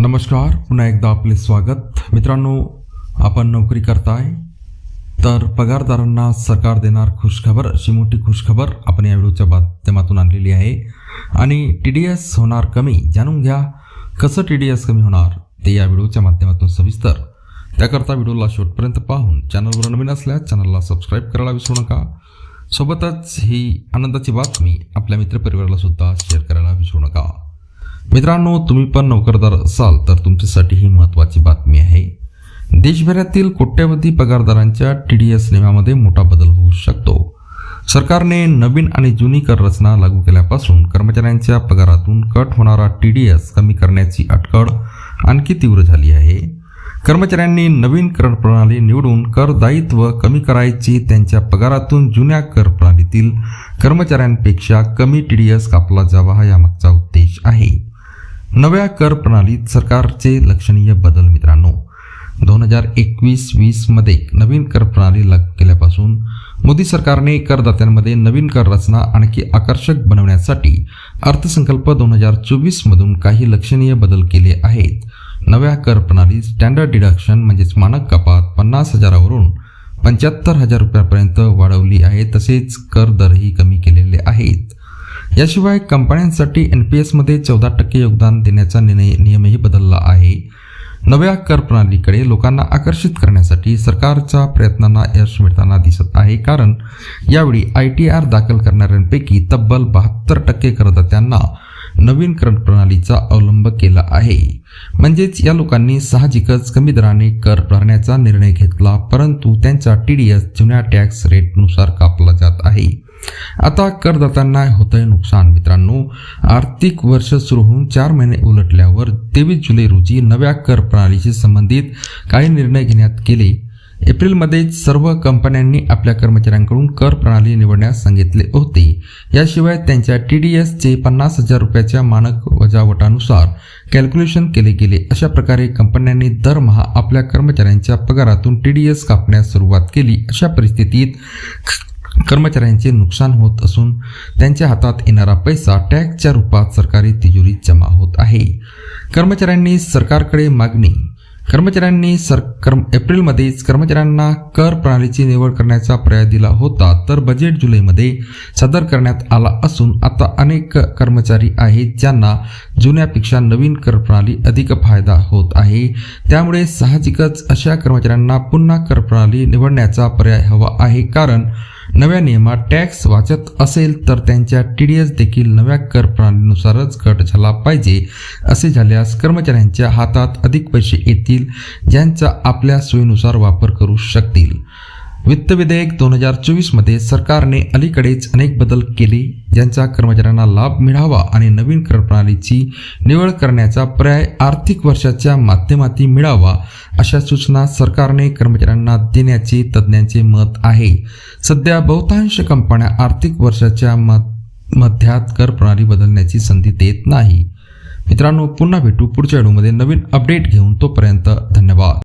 नमस्कार पुन्हा एकदा आपले स्वागत. मित्रांनो आपण नोकरी करताय तर पगारदारांना सरकार देणार खुशखबर अशी मोठी खुशखबर आपण या व्हिडिओच्या माध्यमातून आणलेली आहे. आणि टी डी एस होणार कमी जाणून घ्या कसं टी डी एस कमी होणार ते या व्हिडिओच्या माध्यमातून सविस्तर. त्याकरता व्हिडिओला शेवटपर्यंत पाहून चॅनलवर नवीन असल्यास चॅनलला सबस्क्राईब करायला विसरू नका. सोबतच ही आनंदाची बातमी आपल्या मित्रपरिवाराला सुद्धा शेअर करायला विसरू नका. मित्रांनो तुम्ही पण नोकरदार असाल तर तुमच्यासाठी ही महत्त्वाची बातमी आहे. देशभरातील कोट्यवधी पगारदारांच्या टी डी एस नियमामध्ये मोठा बदल होऊ शकतो. सरकारने नवीन आणि जुनी कर रचना लागू केल्यापासून कर्मचाऱ्यांच्या पगारातून कट होणारा टी डी एस कमी करण्याची अटकळ आणखी तीव्र झाली आहे. कर्मचाऱ्यांनी नवीन कर प्रणाली निवडून कर दायित्व कमी करायची त्यांच्या पगारातून जुन्या कर प्रणालीतील कर्मचाऱ्यांपेक्षा कमी टी डी एस कापला जावा हा यामागचा उद्देश आहे. नव्या कर प्रणालीत सरकारचे लक्षणीय बदल मित्रांनो. दोन हजार एकवीस वीसमध्ये नवीन कर प्रणाली लागू केल्यापासून मोदी सरकारने करदात्यांमध्ये नवीन कर रचना आणखी आकर्षक बनवण्यासाठी अर्थसंकल्प दोन हजार चोवीसमधून काही लक्षणीय बदल केले आहेत. नव्या कर प्रणाली स्टँडर्ड डिडक्शन म्हणजेच मानक कपात पन्नास हजारावरून पंच्याहत्तर हजार रुपयापर्यंत वाढवली आहे तसेच कर दरही कमी केलेले आहेत. याशिवाय कंपन्यांसाठी एन पी एसमध्ये चौदा टक्के योगदान देण्याचा निर्णय नियमही बदलला आहे. नव्या कर प्रणालीकडे लोकांना आकर्षित करण्यासाठी सरकारच्या प्रयत्नांना यश मिळताना दिसत आहे. कारण यावेळी आय टी आर दाखल करणाऱ्यांपैकी तब्बल बहात्तर टक्के करदात्यांना नवीन कर प्रणालीचा अवलंब केला आहे. म्हणजेच या लोकांनी साहजिकच कमी दराने कर भरण्याचा निर्णय घेतला परंतु त्यांचा टी डी एस जुन्या टॅक्स रेटनुसार कापला जात आहे. आता करदात्यांना होतंय नुकसान मित्रांनो. आर्थिक वर्ष सुरू होऊन चार महिने उलटल्यावर तेवीस जुलै रोजी नव्या कर प्रणालीशी संबंधित काही निर्णय घेण्यात गेले एप्रिलमध्ये सर्व कंपन्यांनी आपल्या कर्मचाऱ्यांकडून कर प्रणाली निवडण्यास सांगितले होते. याशिवाय त्यांच्या टी डी एसचे पन्नास हजार रुपयाच्या मानक वजावटानुसार कॅल्क्युलेशन केले गेले. अशा प्रकारे कंपन्यांनी दरमहा आपल्या कर्मचाऱ्यांच्या पगारातून टी डी एस कापण्यास सुरुवात केली. अशा परिस्थितीत कर्मचाऱ्यांचे नुकसान होत असून त्यांच्या हातात येणारा पैसा टॅक्सच्या रूपात सरकारी तिजोरीत जमा होत आहे. कर्मचाऱ्यांनी सरकारकडे मागणी. कर्मचाऱ्यांनी सर कर्म एप्रिलमध्येच कर्मचाऱ्यांना कर प्रणालीची निवड करण्याचा पर्याय दिला होता तर बजेट जुलैमध्ये सादर करण्यात आला असून आता अनेक कर्मचारी आहेत ज्यांना जुन्यापेक्षा नवीन कर प्रणाली अधिक फायदा होत आहे. त्यामुळे साहजिकच अशा कर्मचाऱ्यांना पुन्हा कर प्रणाली निवडण्याचा पर्याय हवा आहे कारण नव्या नियमात टॅक्स वाचत असेल तर त्यांच्या टी डी एस देखील नव्या कर प्रणालीनुसारच कट झाला पाहिजे. असे झाल्यास कर्मचाऱ्यांच्या हातात अधिक पैसे येतील ज्यांचा आपल्या सोयीनुसार वापर करू शकतील. वित्त विधेयक दोन हजार चोवीसमध्ये सरकारने अलीकडेच अनेक बदल केले. ज्यांचा कर्मचाऱ्यांना लाभ मिळावा आणि नवीन कर प्रणालीची निवड करण्याचा पर्याय आर्थिक वर्षाच्या माध्यमातून मिळावा अशा सूचना सरकारने कर्मचाऱ्यांना देण्याचे तज्ज्ञांचे मत आहे. सध्या बहुतांश कंपन्या आर्थिक वर्षाच्या मध मध्यात कर प्रणाली बदलण्याची संधी देत नाही. मित्रांनो पुन्हा भेटू पुढच्या व्हिडिओमध्ये नवीन अपडेट घेऊन तोपर्यंत धन्यवाद.